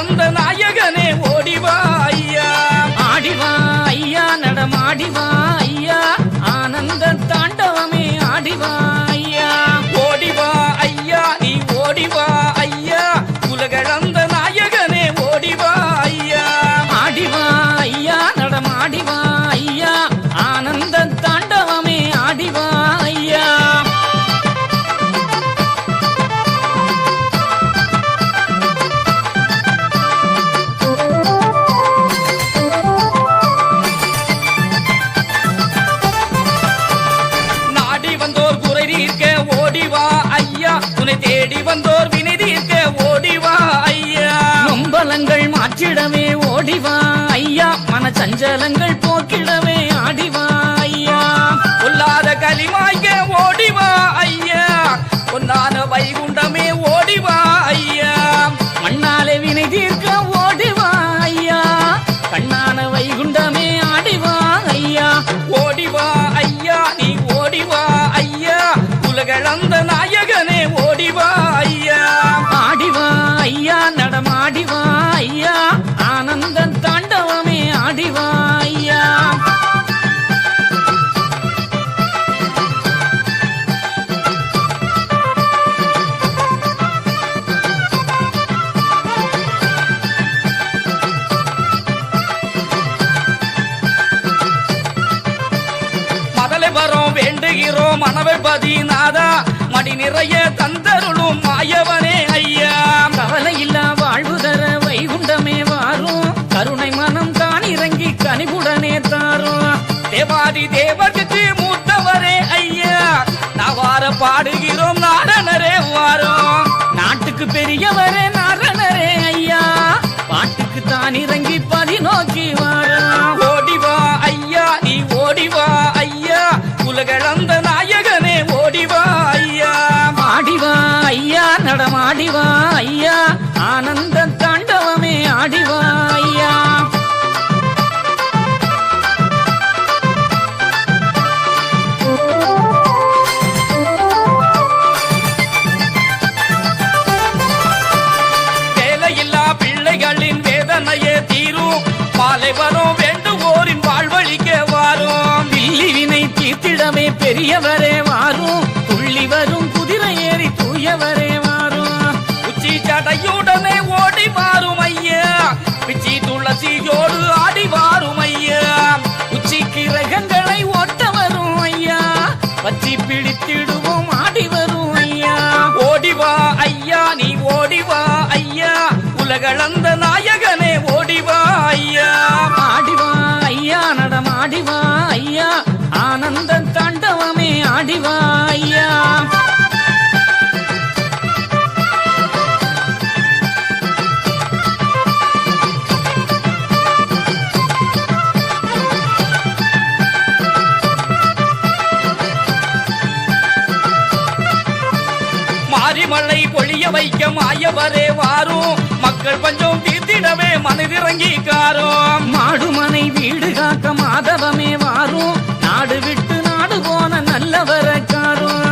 வந்த நாயகனே ஓடிவா ஐயா. ஆடிவா ஐயா நடமாடிவா. சஞ்சலங்கள் போக்கிடவே ஆடிவா ஐயா. பொல்லாத களிமாய்க்க ஓடிவா ஐயா. பொன்னான வைகுண்டமே ஓடிவா ஐயா. மண்ணாலே வினை தீர்க்க ஓடிவா ஐயா. கண்ணான வைகுண்டமே ஆடிவா ஐயா. ஓடிவா ஐயா நீ ஓடிவா ஐயா. உலகளந்த நாயகனே ஓடிவா ஐயா. ஆடிவா ஐயா நடமாடிவா. தாண்டவமே ஆடிவா ஐயா மடி நிறைய தந்தருளும் மாயவனே. 我的爹。உலகளந்த நாயகனே ஓடிவா ஐயா. ஆடிவா ஐயா நடமாடிவா ஐயா. ஆனந்த தாண்டவமே ஆடிவா மாரிமலை பொழிய வைக்க மாயவரே வாரும். மக்கள் பஞ்சம் தீர்த்திடவே மனதிறங்கி காரும். மாடுமனை வீடு காக்க மாதவமே வாரும். நாடு விட்டு நாடு போன நல்லவரக்காரும்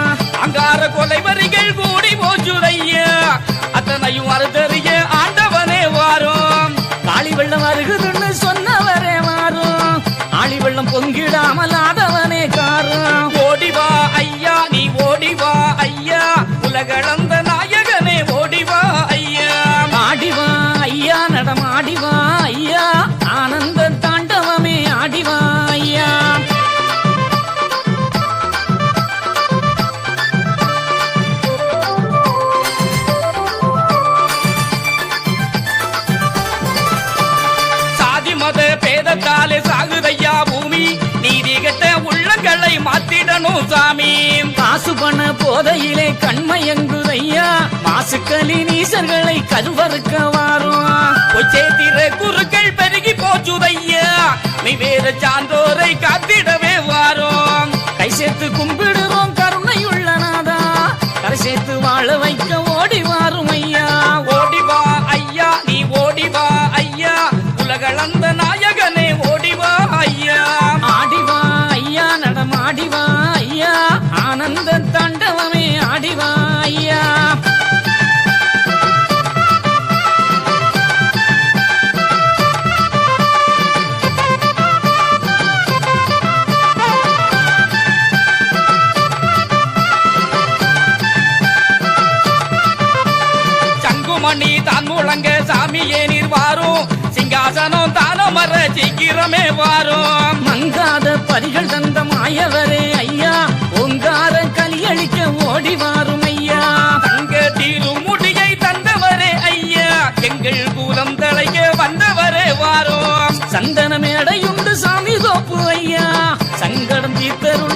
அங்கார கொலைவரிகள் கூடி போச்சுதையா. அத்தனையும் அறுத்தறிய ஆண்டவனே வாரும். காளி வெள்ளம் வருகுதுன்னு சொன்னவரே மாறும் ஆளி வெள்ளம் பொங்கிடாமல் ஆதவனே காரும். ஓடிவா ஐயா நீ ஓடிவா ஐயா. உலகளந்த மாசு பண்ண போதையிலே கண்மையங்குதையா? மாசுக்களி நீசர்களை கருவறுக்க வாரும் கொச்சேத்திர குருக்கள் பெருகி போச்சுதையா? நீ வேற சான்றோரை காத்திடவே வாரோம் கை சேர்த்து கும்பிடுவோம் கருணையுள்ள நாதா. கரை சேர்த்து வாழ வைக்க ஓடி வாரும் ஐயா ஓடி வா ஐயா நீ ஓடி வா ஐயா. உலகளந்த நாயகனே ஓடி வா ஐயா. ஆடிவா ஐயா நடமாடிவா ஐயா. ஆனந்த தாண்டவமே ஆடிவாயா. சங்குமணி தான் முழங்க சாமியே நீர் வாரும். சிங்காசனம் தானமர சீக்கிரமே வாரும். மங்காத பரிகள் தந்த மாயவரே ஐயா ஓங்கார கலியளிக்க ஓடி வாரும் ஐயா. தங்க தீரும் முடியை தந்தவரே ஐயா எங்கள் கூலம் தலைய வந்தவரே வாரும். சந்தன மேடையுண்டு சாமி தோப்பு ஐயா சங்கடம் தீர்த்தருளும் சாமி